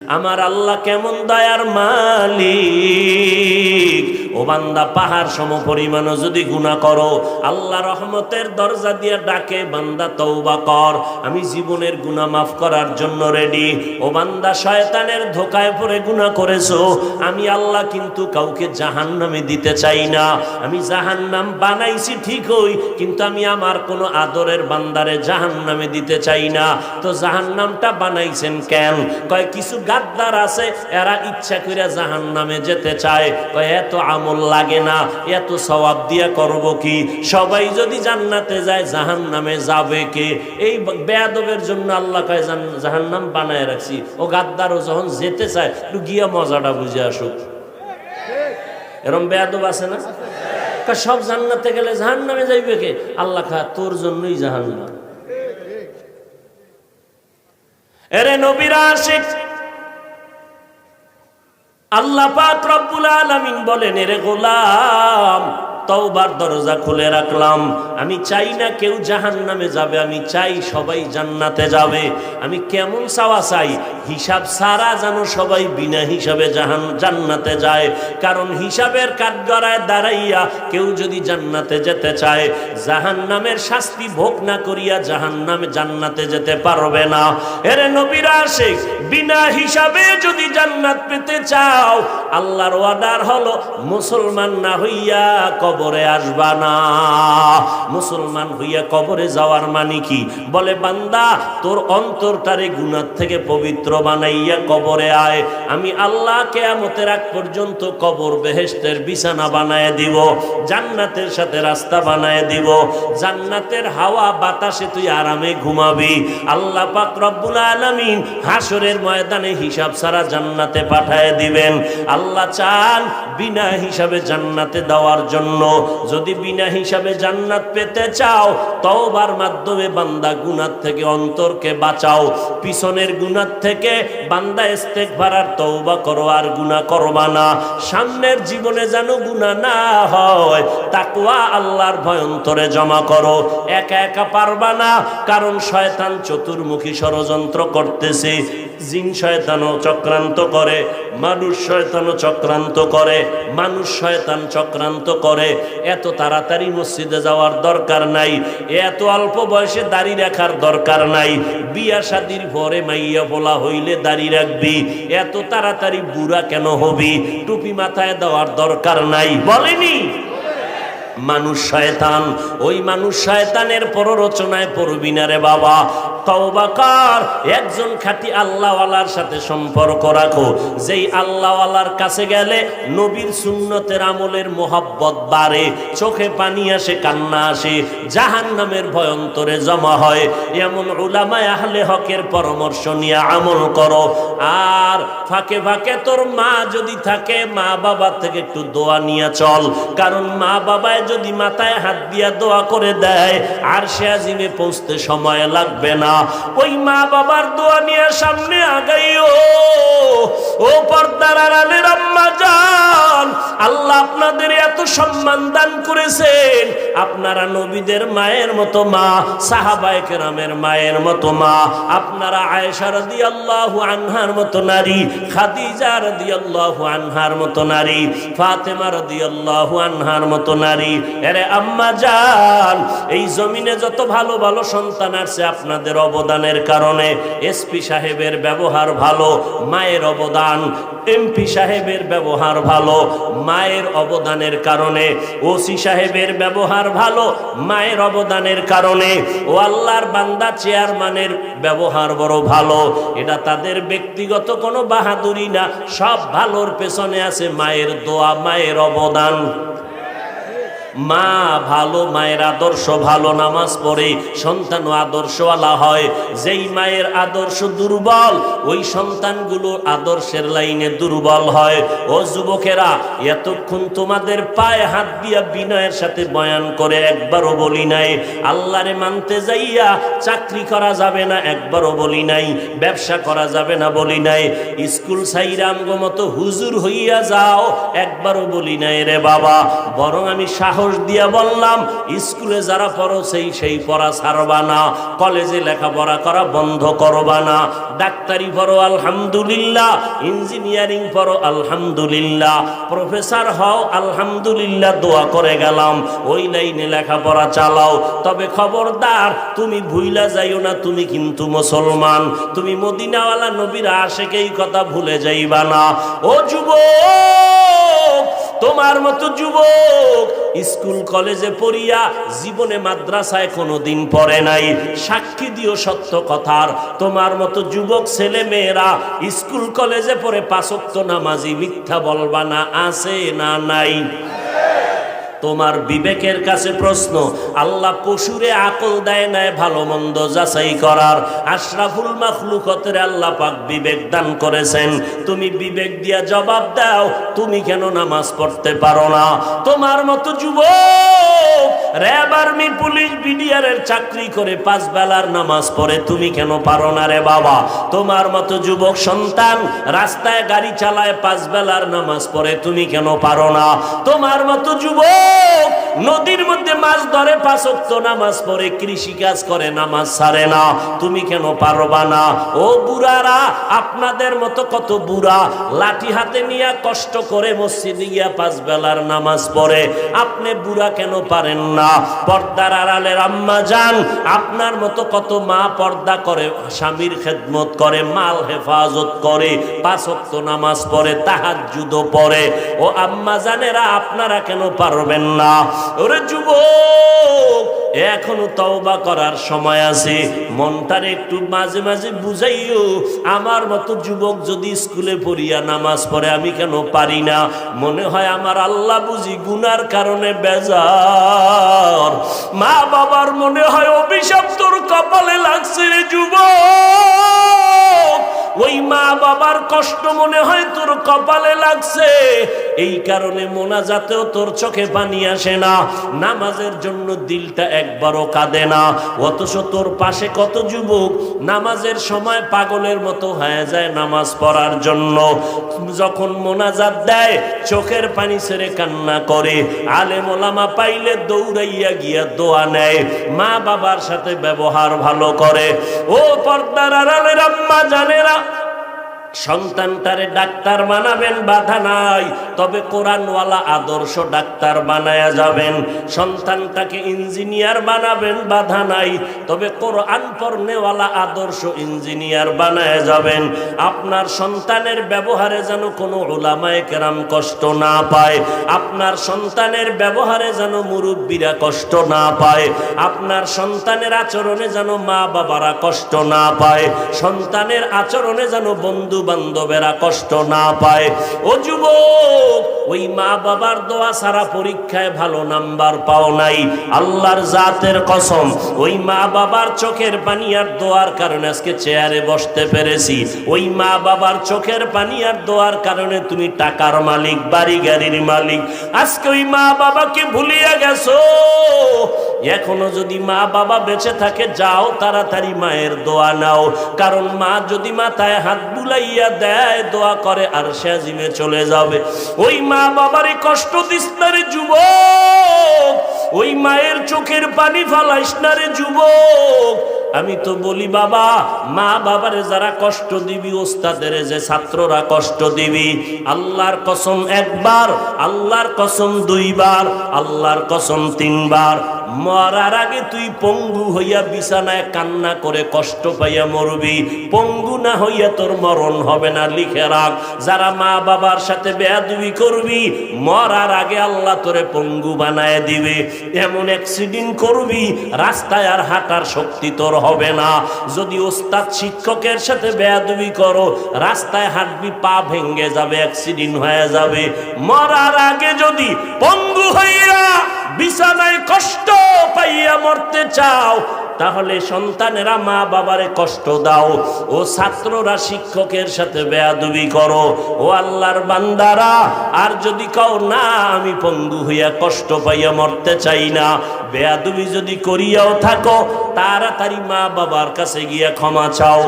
আমার আল্লাহ কেমন দয়ার মালিক? ও বান্দা, পাহাড় সম পরিমাণও যদি গুণা করো, আল্লাহ রহমতের দরজা দিয়ে ডাকে, বান্দা তৌবা কর। আমি জীবনের গুণা মাফ করার জন্য রেডি ও বান্দা, শয়তানের ধোকায় পড়ে গুণা করেছ। আমি আল্লাহ কিন্তু কাউকে জাহান নামে দিতে চাই না। আমি জাহান নাম বানাইছি ঠিকই, কিন্তু আমি আমার কোনো আদরের বান্দারে জাহান নামে দিতে চাই না। তো জাহান নামটা বানাইছেন কেন? কয়, কিছু গাদ্দার আছে, এরা ইচ্ছা করে জাহান নামে যেতে চায়। কয় এত আমল লাগে না। এত সওয়াব দিয়া করব কি? সবাই যদি জান্নাতে যায় জাহান নামে যাবে কে? এই বেয়াদবের জন্য আল্লাহ কয় জাহান নাম বানায় রাখছি। ও গাদ্দারও যখন যেতে চায়, একটু গিয়া মজাটা বুঝে আসুক। এরম বেয়াদব আছে না? সব জান্নাতে গেলে জাহান নামে যাইবে কে? আল্লাহ খা তোর জন্যই জাহান নাম এরে নবীরা আশিক আল্লাহ পাক রব্বুল আলামিন বলেন এরে গোলাম তওবার দরজা খুলে রাখলাম। আমি চাই না কেউ জাহান নামে যাবে, আমি চাই সবাই জান্নাতে যাবে। আমি কেমন চাওয়া চাই? হিসাব সারা যেন সবাই বিনা হিসাবে জাহান, জান্নাতে যায়। কারণ হিসাবের কাঠগড়ায় দাঁড়াইয়া কেউ যদি জান্নাতে যেতে চায় জাহান নামের শাস্তি ভোগ না করিয়া জাহান নামে জান্নাতে যেতে পারবে না। এরে নবীরা আসে বিনা হিসাবে যদি জান্নাত পেতে চাও, আল্লাহর ওয়াদার হলো মুসলমান না হইয়া কবরে আসবা না। মুসলমান হইয়া কবরে যাওয়ার মানে কি? বলে, বান্দা, তোর অন্তরটারে গুনার থেকে পবিত্র বানাইয়া কবরে আয়। আমি আল্লাহ কেয়ামতের আগ পর্যন্ত কবর বেহেস্তের বিছানা বানায় দিব, জান্নাতের সাথে রাস্তা বানায় দিব। জান্নাতের হাওয়া বাতাসে তুই আরামে ঘুমাবি। আল্লাহ পাক রব্বুল আলামিন হাসরের ময়দানে হিসাব ছাড়া জান্নাতে পাঠায় দিবেন। আল্লাহ চান বিনা হিসাবে জান্নাতে দেওয়ার জন্য যদি বিনা হিসাবে জান্নাত পেতে চাও, তওবার মাধ্যমে বান্দা গুনার থেকে অন্তরকে বাঁচাও। পিছনের গুনার থেকে বান্দা ইস্তেক ভাড়ার তওবা করো আর গুনাহ করবা না। সামনের জীবনে যেন গুনাহ না হয়, তাকওয়া আল্লাহর ভয়ন্তরে জমা করো। একা একা পারবা না, কারণ শয়তান চতুর্মুখী ষড়যন্ত্র করতেছে। জিন শয়তানও চক্রান্ত করে, মানুষ শয়তানও চক্রান্ত করে, মানুষ শয়তান চক্রান্ত করে। এত তাড়াতাড়ি মসজিদে যাওয়ার দরকার নাই, এত অল্প বয়সে দাড়ি রাখার দরকার নাই। বিয়া শাদির পরে মাইয়া বলা হইলে দাড়ি রাখবি, এত তাড়াতাড়ি বুড়া কেন হবি? টুপি মাথায় দেওয়ার দরকার নাই, বলেনি? মানুষ শয়তান, ওই মানুষ শয়তানের পররচনায় পড়বি না রে বাবা। তওবাকার, একজন খাঁটি আল্লাহওয়ালার সাথে সম্পর্ক রাখো। যেই আল্লাহওয়ালার কাছে গেলে নবীর সুন্নতের আমলের মোহাব্বত বাড়ে, চোখে পানি আসে, কান্না আসে জাহান নামের ভয়ন্তরে জমা হয়। এমন আহলে হকের পরামর্শ নিয়ে আমল করো। আর ফাঁকে ফাঁকে তোর মা যদি থাকে, মা বাবা থেকে একটু দোয়া নিয়ে চল। কারণ মা বাবায় যদি মাথায় হাত দিয়া দোয়া করে দেয়, আর সে আজিমে পৌঁছতে সময় লাগবে না। ওই মা বাবার দোয়া নিয়ে সামনে আগাইও। ও পর্দার আড়ালের আম্মা যান আল্লাহ আপনাদের এত সম্মান দান করেছেন। আপনারা নবীদের মায়ের মতো মা, সাহাবায়ে কেরামের মায়ের মতো মা। আপনারা আয়েশা রাদিয়াল্লাহু আনহার মতো নারী, খাদিজা রাদিয়াল্লাহু আনহার মতো নারী, ফাতেমা রাদিয়াল্লাহু আনহার মতো নারী। এরে আম্মা যান এই জমিনে যত ভালো ভালো সন্তান আছে আপনাদের অবদানের কারণে এসপি সাহেবের ব্যবহার ভালো, মায়ের অবদান, এমপি সাহেবের ব্যবহার ভালো, মায়ের অবদানের কারণে, ওসি সাহেবের ব্যবহার ভালো, মায়ের অবদানের কারণে, ও আল্লাহর বান্দা চেয়ারম্যানের ব্যবহার বড় ভালো। এটা তাদের ব্যক্তিগত কোনো বাহাদুরি না, সব ভালোর পেছনে আছে মায়ের দোয়া, মায়ের অবদান। মা ভালো, মায়ের আদর্শ ভালো, নামাজ পড়ে সন্তানও আদর্শওয়ালা হয়। যেই মায়ের আদর্শ দুর্বল, ওই সন্তানগুলো আদর্শের লাইনে দুর্বল হয়। ও যুবকেরা, এতক্ষণ তোমাদের পায়ে হাত দিয়া বিনয়ের সাথে বয়ান করে একবারও বলি নাই। আল্লাহরে মানতে যাইয়া চাকরি করা যাবে না, একবারও বলি নাই। ব্যবসা করা যাবে না বলি নাই। স্কুল সাইরাম মতো হুজুর হইয়া যাও, একবারও বলি নাই রে বাবা। বরং আমি সাহস দোষ দিয়া বললাম, স্কুলে যারা পড়ো সেই সেই পড়া ছাড়বা না। কলেজে লেখাপড়া করা বন্ধ করবা না। ডাক্তারি পড়ো, আলহামদুলিল্লাহ। ইঞ্জিনিয়ারিং পড়ো, আলহামদুলিল্লাহ। প্রফেসর হও, আলহামদুলিল্লাহ, দোয়া করে গেলাম। ওই লাইনে লেখাপড়া চালাও। তবে খবরদার, তুমি ভুইলা যাইও না, তুমি কিন্তু মুসলমান। তুমি মদিনাওয়ালা নবীর আশেকেই কথা ভুলে যাইবা না। ও যুবক, তোমার মতো যুবক স্কুল কলেজে পড়িয়া জীবনে মাদ্রাসায় কোনো দিন পড়ে নাই। সাক্ষী দিও সত্য কথার, তোমার মতো যুবক ছেলে মেয়েরা স্কুল কলেজে পড়ে পাশক্ত নামাজি মিথ্যা বলবা না, আছে না নাই। তোমার বিবেকের কাছে প্রশ্ন, আল্লাহ পশুরে আকল দেয় নাই, ভালো মন্দ যাচাই করার। আশরাফুল মাখলুকতের আল্লাহ পাক বিবেক দান করেছেন। তুমি বিবেক দিয়া জবাব দাও, তুমি কেন নামাজ পড়তে পারো না? তোমার মতো যুবক র্যাব আর্মি পুলিশ বিডিআরের চাকরি করে পাঁচ বেলার নামাজ পড়ে। তুমি কেন পারো না রে বাবা? তোমার মতো যুবক সন্তান রাস্তায় গাড়ি চালায় পাঁচ বেলার নামাজ পড়ে, তুমি কেন পারো না? তোমার মতো যুবক নদীর মধ্যে মাছ ধরে পাঁচক্ত নামাজ পড়ে কৃষি কাজ করে, নামাজ ছাড়ে না। তুমি কেন পারবা না? ও বুড়ারা, আপনাদের মতো কত বুড়া, লাঠি হাতে নিয়ে কষ্ট করে মসজিদে গিয়া পাঁচ বেলার নামাজ পড়ে। আপনি বুড়া কেন পারেন না? পর্দার আড়ালের আম্মা যান। আপনার মতো কত মা পর্দা করে, স্বামীর খেদমত করে, মাল হেফাজত করে পাঁচক্ত নামাজ পড়ে তাহার জুদো পড়ে। ও আম্মা জানেরা, আপনারা কেন পারবেন না? ওরে যুবক, এখনও তওবা করার সময় আছে। মনটারে একটু মাঝে মাঝে বুঝাইও। আমার মতো যুবক যদি স্কুলে পড়িয়া নামাজ পড়ে, আমি কেন পারি না? মনে হয় আমার আল্লাহ বুঝি গুনার কারণে বেজার মা বাবার মনে হয় অভিশাপ তোর কপালে লাগছে রে যুবক। ওই মা বাবার কষ্ট মনে হয় তোর কপালে লাগছে। এই কারণে মোনাজাতেও তোর চোখে পানি আসে না। নামাজের জন্য দিলটা একবারও কাঁদে না। অথচ তোর পাশে কত যুবক নামাজের সময় পাগলের মতো হয়ে যায় নামাজ পড়ার জন্য। যখন মোনাজাত দেয়, চোখের পানি ছেড়ে কান্না করে। আলে ওলামা পাইলে দৌড়াইয়া গিয়া দোয়া নেয়। মা বাবার সাথে ব্যবহার ভালো করে। ও পর্দার আড়ালের আম্মা, জানেরা সন্তানটারে ডাক্তার বানাবেন, বাধা নাই। তবে কোরআনওয়ালা আদর্শ ডাক্তার বানায়া যাবেন। সন্তানটাকে ইঞ্জিনিয়ার বানাবেন, বাধা নাই। তবে কোরআন পড়নেওয়ালা আদর্শ ইঞ্জিনিয়ার বানায়া যাবেন। আপনার সন্তানের ব্যবহারে যেন কোনো ওলামায় কেরাম কষ্ট না পায়। আপনার সন্তানের ব্যবহারে যেন মুরব্বীরা কষ্ট না পায়। আপনার সন্তানের আচরণে যেন মা বাবারা কষ্ট না পায়। সন্তানের আচরণে যেন বন্ধু বান্ধবেরা কষ্ট না পায়। ও যুবক! ওই মা বাবার দোয়া সারা পরীক্ষায় ভালো নাম্বার পাও নাই। আল্লাহর জাতের কসম, ওই মা বাবার চোখের পানি আর দোয়ার কারণে আজকে চেয়ারে বসতে পেরেছি। ওই মা বাবার চোখের পানি আর দোয়ার কারণে তুমি টাকার মালিক বাড়ি গাড়ির মালিক। আজকে ওই মা বাবাকে ভুলিয়া গেছো। এখনও যদি মা বাবা বেঁচে থাকে, যাও তাড়াতাড়ি মায়ের দোয়া নাও। কারণ মা যদি মাথায় হাত বুলাইয়া দেয়, দোয়া করে আর সে চলে যাবে। ওই মা বাবারই কষ্ট দিস না রে যুবক। ওই মায়ের চোখের পানি ফালাইস না রে যুবক। আমি তো বলি, বাবা মা বাবারে যারা কষ্ট দিবি, ওস্তাদের যে ছাত্ররা কষ্ট দিবি, আল্লাহর কসম একবার, আল্লাহর কসম দুইবার, আল্লাহর কসম তিনবার মরার আগে তুই পঙ্গু হইয়া বিছানায় কান্না করে কষ্ট পাইয়া মরবি। পঙ্গু না হইয়া তোর মরণ হবে না, লিখে রাখ। যারা মা বাবার সাথে বেয়াদুবি করবি, মরার আগে আল্লাহ তোরে পঙ্গু বানায় দিবে। এমন অ্যাক্সিডেন্ট করবি, রাস্তায় আর হাঁটার শক্তি তোর হবে না। যদি ওস্তাদ শিক্ষকের সাথে বেয়াদুবি করো, রাস্তায় হাঁটবি, পা ভেঙ্গে যাবে অ্যাক্সিডেন্ট হয়ে যাবে। মরার আগে যদি পঙ্গু হইয়া বিছানায় কষ্ট পাইয়া মরতে চাও, তাহলে সন্তানেরা মা বাবারে কষ্ট দাও। ও ছাত্ররা শিক্ষকের সাথে বেয়াদুবি করো। ও আল্লাহর বান্দারা, আর যদি কও, না, আমি পঙ্গু হইয়া কষ্ট পাইয়া মরতে চাই না। বেয়াদুবি যদি করিয়াও থাকো, তাড়াতাড়ি মা বাবার কাছে গিয়া ক্ষমা চাও।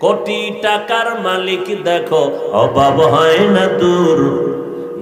কোটি টাকার মালিক দেখো, অভাব হয় না দূর।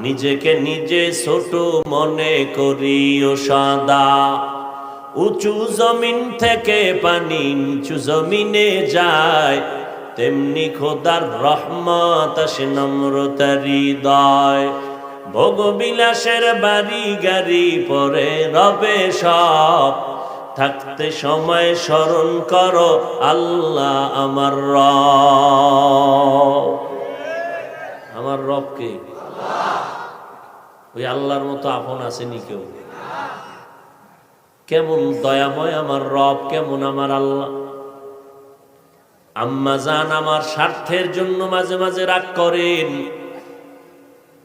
নিজেকে নিজে ছোট মনে করিও সাদা। উঁচু জমিন থেকে পানি নিচু জমিনে যায়, তেমনি খোদার রহমত আসে নম্রতার হৃদয়। ভোগবিলাসের বাড়ি গাড়ি পরে রবে সব। থাকতে সময় স্মরণ করো আল্লাহ আমার রব। আমার রবকে ওই আল্লাহর মতো আপন আসেনি কেউ। কেমন দয়াময় আমার রব, কেমন আমার আল্লাহ। আম্মা জান আমার স্বার্থের জন্য মাঝে মাঝে রাগ করেন।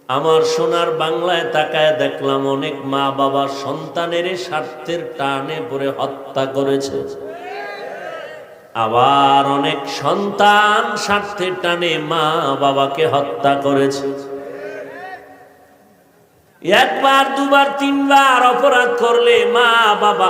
আমার সোনার বাংলায় তাকায় দেখলাম অনেক মা বাবার সন্তানের স্বার্থের টানে পরে হত্যা করেছে। আবার অনেক সন্তান স্বার্থের টানে মা বাবাকে হত্যা করেছে। একবার, দুবার, তিনবার অপরাধ করলে মা, বাবা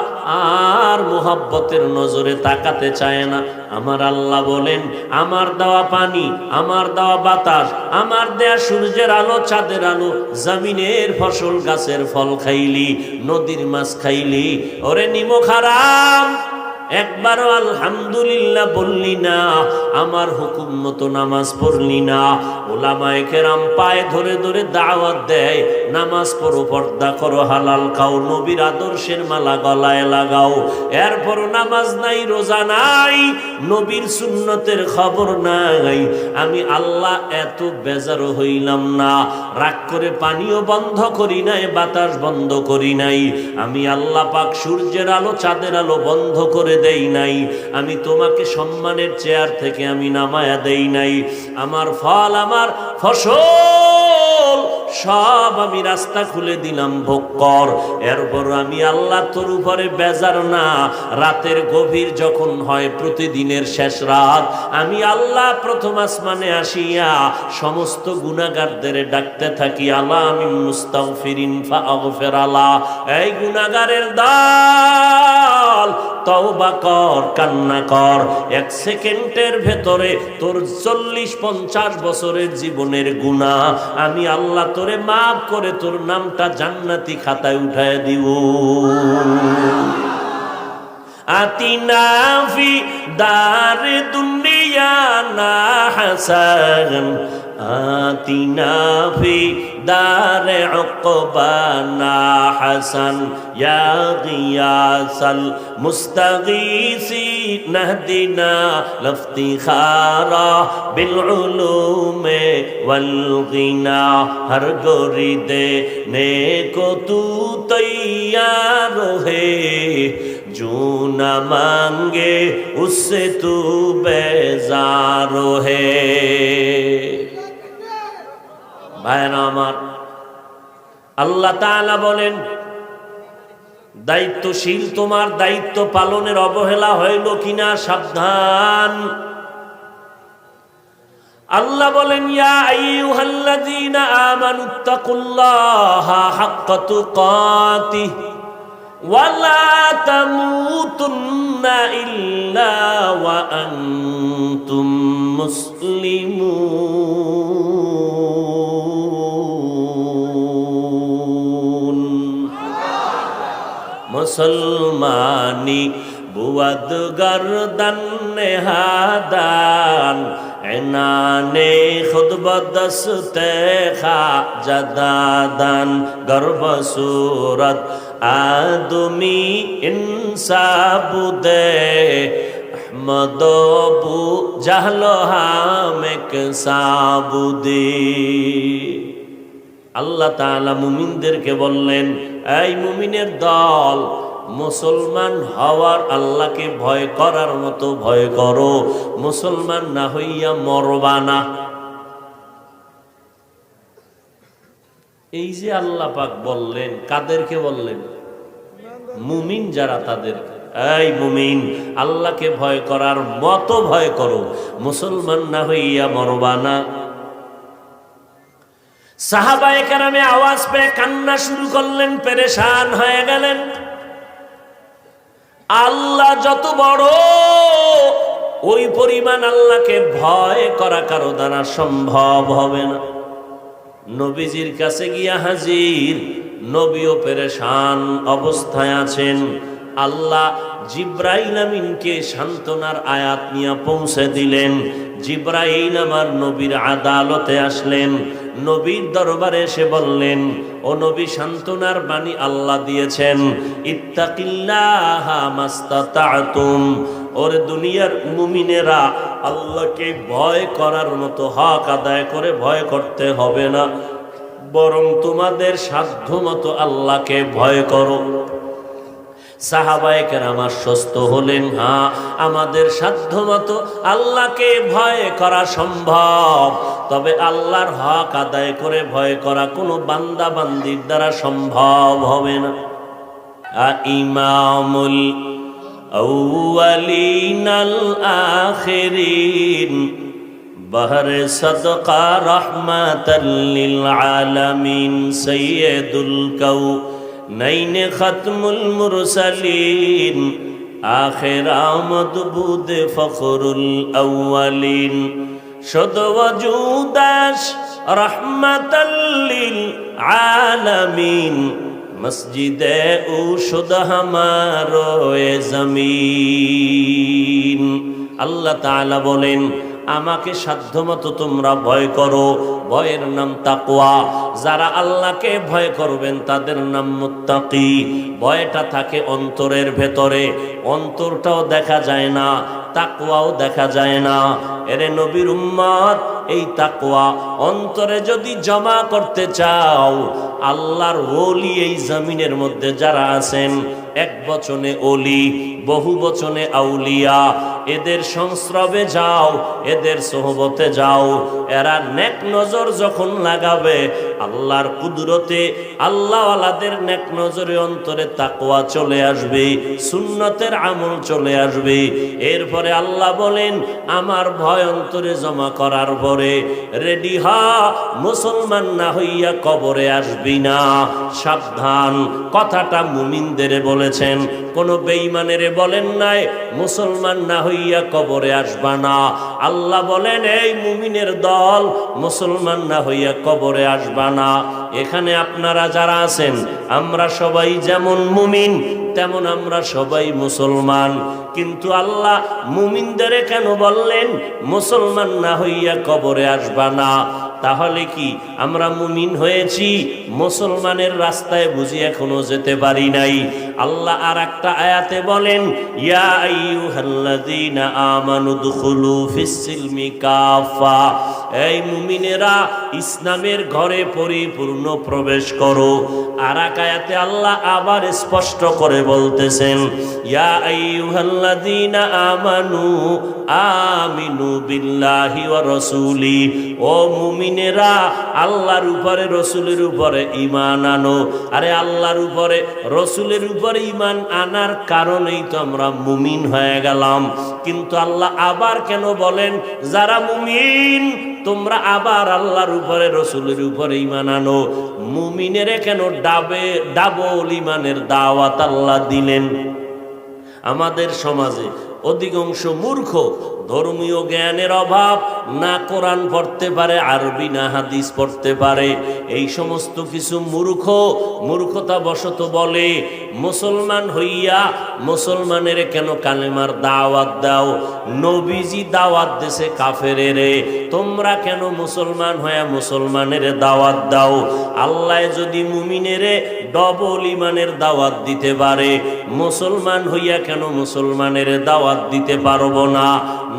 আর মোহাব্বতের নজরে তাকাতে চায় না। আমার আল্লাহ বলেন, আমার দেওয়া পানি, আমার দেওয়া বাতাস, আমার দেয়া সূর্যের আলো, চাঁদের আলো, জমিনের ফসল গাছের ফল খাইলি, নদীর মাছ খাইলি। ওরে নিমো খারাম! একবারও আলহামদুলিল্লাহ বললি না, আমার হুকুম মতো নামাজ পড়লি না। ওলামায় কেরাম পায়ে ধরে ধরে দাওয়াত দেয়, নামাজ পড়ো, পর্দা করো, হালাল খাও, নবীর আদর্শের মালা গলায় লাগাও। এরপর নামাজ নাই, রোজা নাই, নবীর সুন্নতের খবর নাই। আমি আল্লাহ এত বেজার হইলাম না, রাগ করে পানিও বন্ধ করি নাই, বাতাস বন্ধ করি নাই। আমি আল্লাহ পাক সূর্যের আলো, চাঁদের আলো বন্ধ করে দেই নাই। আমি তোমাকে সম্মানের চেয়ার থেকে আমি নামায়া দেই নাই। আমার ফল, আমার ফসল, সব আমি রাস্তা খুলে দিলাম ভোগ কর এরপর আমি আল্লাহ তোর উপরে বেজার না। রাতের গভীর যখন হয় প্রতিদিনের শেষ রাত, আমি আল্লাহ প্রথম আসমানে আসিয়া সমস্ত গুণাগারদের ডাকতে থাকি, আল্লাহ, আমি মুস্তাগফিরিন ফাগফির আলা এই গুণাগারের দল তওবা কর, কান্না কর। এক সেকেন্ডের ভেতরে তোর চল্লিশ পঞ্চাশ বছরের জীবনের গুণা আমি আল্লাহ তোরে মাফ করে তোর নামটা জান্নাতি খাতায় উঠায় দিব। আতিনা ফি দার দুনিয়া না হাসান। آتنا فی دار عقبانا حسن یا غیاس المستغیسی نہدنا لفتخارا بالعلوم والغنا ہر گوری دینے کو تو تیار ہے جو نہ مانگے اس سے تو بیزار ہے ভাইরা আমার, আল্লাহ তাআলা বলেন, দায়িত্বশীল তোমার দায়িত্ব পালনের অবহেলা হইল কিনা সাবধান। আল্লাহ বলেন, ইয়া আইয়ুহাল্লাযীনা আমানুত্তাকুল্লাহা হাক্কা তুকাতিহি ওয়ালা তামুতুন্না ইল্লা ওয়া আনতুম মুসলিমুন। মুসলমানি বুয়াদ গর্দন নেহাদান, এনানে খুদ বদসতে খা জদাদান গর্ব সুরত আদমি ইনসাবুদে, আহমদ বু জাহল হামেক সাবুদে। আল্লাহ তাআলা মুমিনদেরকে বললেন, এই মুমিনের দল মুসলমান হওয়ার আল্লাহকে ভয় করার মতো ভয় করো। মুসলমান না হইয়া মরবা না। এই যে আল্লাহ পাক বললেন, কাদেরকে বললেন? মুমিন যারা তাদের, এই মুমিন, আল্লাহকে ভয় করার মতো ভয় করো। মুসলমান না হইয়া মরবানা সাহাবায়ে কেরামে আওয়াজ পেয়ে কান্না শুরু করলেন, পেরেশান হয়ে গেলেন। আল্লাহ যত বড়, ওই পরিমাণ আল্লাহকে ভয় করা কারও দ্বারা সম্ভব হবে না। নবীজির কাছে গিয়া হাজির, নবীও পেরেশান অবস্থায় আছেন। আল্লাহ জিব্রাইল আমিনকে সান্ত্বনার আয়াত নিয়ে পৌঁছে দিলেন। জিব্রাইল আমার নবীর আদালতে আসলেন। নবীর দরবারে এসে বললেন, ও নবী, সান্ত্বনার বাণী আল্লাহ দিয়েছেন। ইত্তাকিল্লাহা মাস্তাতাতুম। ওর দুনিয়ার মুমিনেরা আল্লাহকে ভয় করার মতো হক আদায় করে ভয় করতে হবে না। বরং তোমাদের সাধ্য মতো আল্লাহকে ভয় করো। সাহাবায়কের আমার সুস্থ হলেন হ্যাঁ আমাদের সাধ্য মতো আল্লাহকে ভয় করা সম্ভব তবে আল্লাহর হক আদায় করে ভয় করা কোনো বান্দা বান্দির দ্বারা সম্ভব হবে না আ ইমামুল أولين الآخرين بهر صدقة رحمة للعالمين سيد الكونين নাইনে খাতমুল মুরসালিন আখের আমদ বুদে ফখরুল আউয়ালিন। সদওয়াজুদাস রহমাতাল্লিল আলামিন, মসজিদে ঔষধ হামারো জমিন। আল্লাহ তাআলা বলেন আমাকে সাধ্যমতো তোমরা ভয় করো। ভয়ের নাম তাকওয়া। যারা আল্লাহকে ভয় করবেন, তাদের নাম মুত্তাকি। ভয়টা থাকে অন্তরের ভেতরে। অন্তরটাও দেখা যায় না, তাকওয়াও দেখা যায় না। এরে নবীর উম্মাদ, এই তাকওয়া। অন্তরে যদি জমা করতে চাও, আল্লাহর ওলি এই জমিনের মধ্যে যারা আছেন, এক বচনে ওলি, বহু বচনে আউলিয়া। এদের সংস্রবে যাও, এদের সোহবতে যাও। এরা নেক নজর যখন লাগাবে, আল্লাহর কুদরতে আল্লাহওয়ালাদের নেক নজরে অন্তরে তাকোয়া চলে আসবে, সুন্নতের আমল চলে আসবে। এরপরে আল্লাহ বলেন, আমার ভয় অন্তরে জমা করার পরে রেডি হ, মুসলমান না হইয়া কবরে আসবি না। সাবধান, কথাটা মুমিনদের বলেছেন। কোন বেঈমানের বলেন নাই, মুসলমান না হইয়া কবরে আসবা না। আল্লাহ বলেন, এই মুমিনের দল মুসলমান না হইয়া কবরে আসবা না। এখানে আপনারা যারা আছেন, আমরা সবাই যেমন মুমিন, তেমন আমরা সবাই মুসলমান। কিন্তু আল্লাহ মুমিনদের কেন বললেন, মুসলমান না হইয়া কবরে আসবা না তাহলে কি আমরা মুমিন হয়েছি, মুসলমানের রাস্তায় বুঝি এখনও যেতে পারি নাই? আল্লাহ আর একটা আয়াতে বলেন, ইয়া আইয়ুহাল্লাযীনা আমানু দুখুলু ইসলামের ঘরে পরিপূর্ণ প্রবেশ করো। আর আয়াতে আল্লাহ আবার স্পষ্ট করে বলতেছেন, ইয়া আইয়ুহাল্লাযীনা আমানু আমিনু বিল্লাহি ওয়া রাসূলি। ও মুমিনেরা, আল্লাহর উপরে, রসুলের উপরে ঈমান আনো। আরে আল্লাহর উপরে, রসুলের উপরে ঈমান আনার কারণেই তো আমরা মুমিন হয়ে গেলাম। কিন্তু আল্লাহ আবার কেন বলেন, যারা মুমিন, তোমরা আবার আল্লাহর উপরে, রসুলের উপরে ইমান আনো। মুমিনের কেন ডাবে, ডাবল ইমানের দাওয়াত আল্লাহ দিলেন? আমাদের সমাজে অধিকাংশ মূর্খ ধর্মীয় জ্ঞানের অভাব না কোরআন পড়তে পারে, আরবি না হাদিস পড়তে পারে। এই সমস্ত কিছু মূর্খ মূর্খতা বশত বলে, মুসলমান হইয়া মুসলমানের কেন কালেমার দাওয়াত দাও? নবীজি দাওয়াত দেশে কাফের রে তোমরা কেন মুসলমান হইয়া মুসলমানের দাওয়াত দাও? আল্লাহ যদি মুমিনেরে ডবল ইমানের দাওয়াত দিতে পারে, মুসলমান হইয়া কেন মুসলমানের দাওয়াত দিতে পারব না।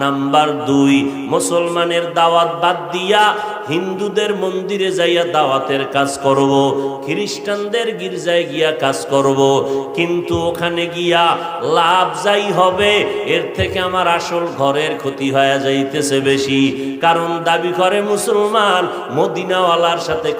নাম্বার দুই, মুসলমানের দাওয়াত বাদ দিয়া হিন্দুদের মন্দিরে যাইয়া দাওয়াতের কাজ করব, খ্রিস্টানদের গির্জায় গিয়া কাজ করব। কিন্তু ওখানে গিয়া লাভ যাই হবে, এর থেকে আমার আসল ঘরের ক্ষতি হয়ে যাইতেছে বেশি। কারণ দাবি করে মুসলমান, মদিনাওয়ালার সাথে